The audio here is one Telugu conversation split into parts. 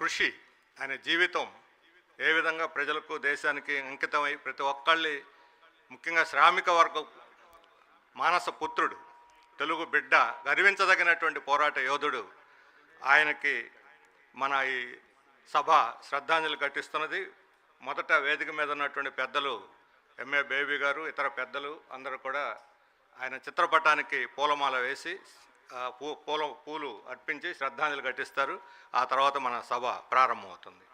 కృషి ఆయన జీవితం ఏ విధంగా ప్రజలకు దేశానికి అంకితమై ప్రతి ఒక్కళ్ళి ముఖ్యంగా శ్రామిక వర్గం మానస పుత్రుడు తెలుగు బిడ్డ గర్వించదగినటువంటి పోరాట యోధుడు ఆయనకి మన ఈ సభ శ్రద్ధాంజలి ఘటిస్తున్నది. మొదట వేదిక మీద ఉన్నటువంటి పెద్దలు ఎంఏ బేబీ గారు ఇతర పెద్దలు అందరూ కూడా ఆయన చిత్రపటానికి పూలమాల వేసి పూ పూల పూలు అర్పించి శ్రద్ధాంజలి ఘటిస్తారు. ఆ తర్వాత మన సభ ప్రారంభమవుతుంది.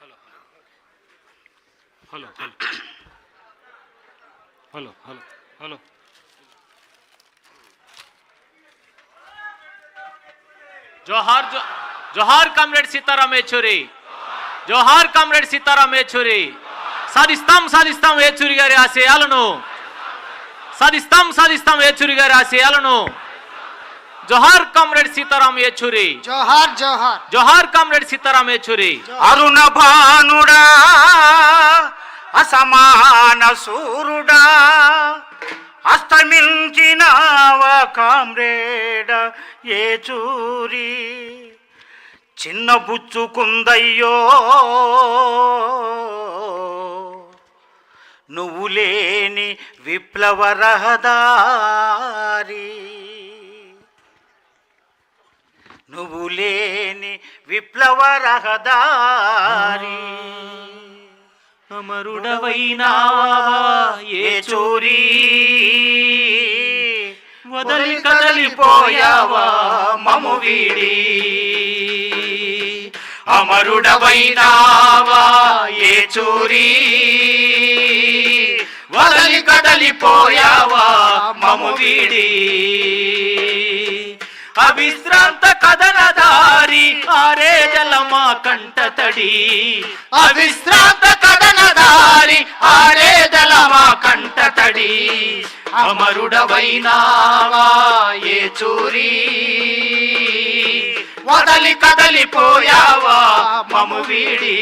Hello. Hello hello. Hello hello. జోహార్ జో- జోహార్ కామ్రేడ్ సీతారాం ఏచూరి జోహార్ కామ్రేడ్ సీతారాం ఏచూరి సాధిస్తాం సాధిస్తాం ఏచూరి గారి ఆశయాలను సాధిస్తాం సాధిస్తాం ఏచూరి గారి ఆశయాలను జోహార్ కామ్రేడ్ సీతారాం ఏచూరి జోహార్ జోహార్ జోహార్ కామ్రేడ్ సీతారాం ఏచూరి అరుణ భానుడా అసమాన సూరుడా అస్తమించినావ కామ్రేడ ఏ చూరి? చిన్న బుచ్చుకుందయ్యో నువ్వు లేని విప్లవ రహదారి నువ్వు లేని విప్లవ రహదారి అమరుడవైనావా ఏ చోరీ? వదలి కదలిపోయావా? మము వీడి. అమరుడవైనావా? ఏ చోరీ? వదలి కదలిపోయావా? మము వీడి. అవిశ్రాంత కథనదారి ఆరే జలమా నాటి అవిశ్రాంత కథనదారి మా కంట తడి. అమరుడవైనావా ఏ చూరి? వదలి కదలిపోయావా మము వీడి?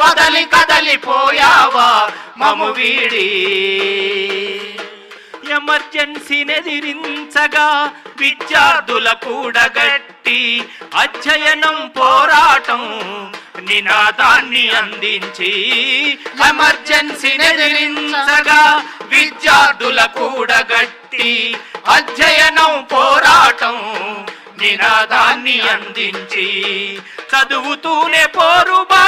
వదలి కదలిపోయావా మము వీడి? ఎమర్జెన్సీని ఎదిరించగా విద్యార్థుల కూడగట్టి అధ్యయనం పోరాటం నినాదాన్ని అందించి ఎమర్జెన్సీని ఎదిరించగా విద్యార్థుల కూడగట్టి అధ్యయనం పోరాటం నినాదాన్ని అందించి చదువుతూనే పోరుబా